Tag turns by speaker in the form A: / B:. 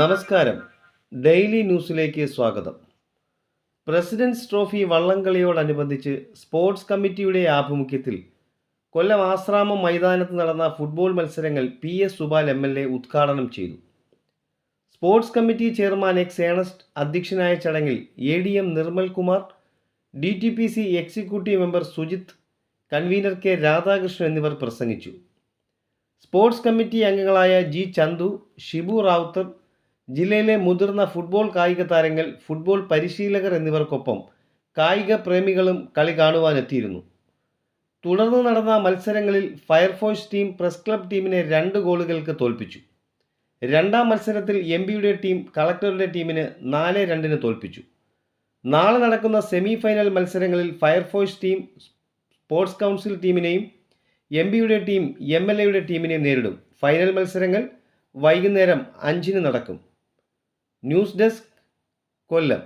A: നമസ്കാരം. ഡെയിലി ന്യൂസിലേക്ക് സ്വാഗതം. പ്രസിഡൻസ് ട്രോഫി വള്ളംകളിയോടനുബന്ധിച്ച് സ്പോർട്സ് കമ്മിറ്റിയുടെ ആഭിമുഖ്യത്തിൽ കൊല്ലം ആശ്രാമം മൈതാനത്ത് നടന്ന ഫുട്ബോൾ മത്സരങ്ങൾ P S Subal M L A ഉദ്ഘാടനം ചെയ്തു. Sports committee chairman X Ernest അധ്യക്ഷനായ ചടങ്ങിൽ A D M Nirmal Kumar D T P C executive member Sujith convener K Radhakrishnan എന്നിവർ പ്രസംഗിച്ചു. സ്പോർട്സ് കമ്മിറ്റി അംഗങ്ങളായ ജി ചന്തു ഷിബു റാവുത്തർ ജില്ലയിലെ മുതിർന്ന ഫുട്ബോൾ കായിക താരങ്ങൾ ഫുട്ബോൾ പരിശീലകർ എന്നിവർക്കൊപ്പം കായിക പ്രേമികളും കളി കാണുവാനെത്തിയിരുന്നു. തുടർന്ന് നടന്ന മത്സരങ്ങളിൽ ഫയർഫോഴ്സ് ടീം പ്രസ് ക്ലബ് ടീമിനെ രണ്ട് ഗോളുകൾക്ക് തോൽപ്പിച്ചു. രണ്ടാം മത്സരത്തിൽ എം ടീം കളക്ടറുടെ ടീമിന് നാല് രണ്ടിന് തോൽപ്പിച്ചു. നാളെ നടക്കുന്ന സെമി ഫൈനൽ മത്സരങ്ങളിൽ fire force team sports council ടീമിനെയും M team M L എയുടെ ടീമിനെയും നേരിടും. ഫൈനൽ മത്സരങ്ങൾ വൈകുന്നേരം അഞ്ചിന് നടക്കും. ന്യൂസ് ഡെസ്ക് കൊല്ലം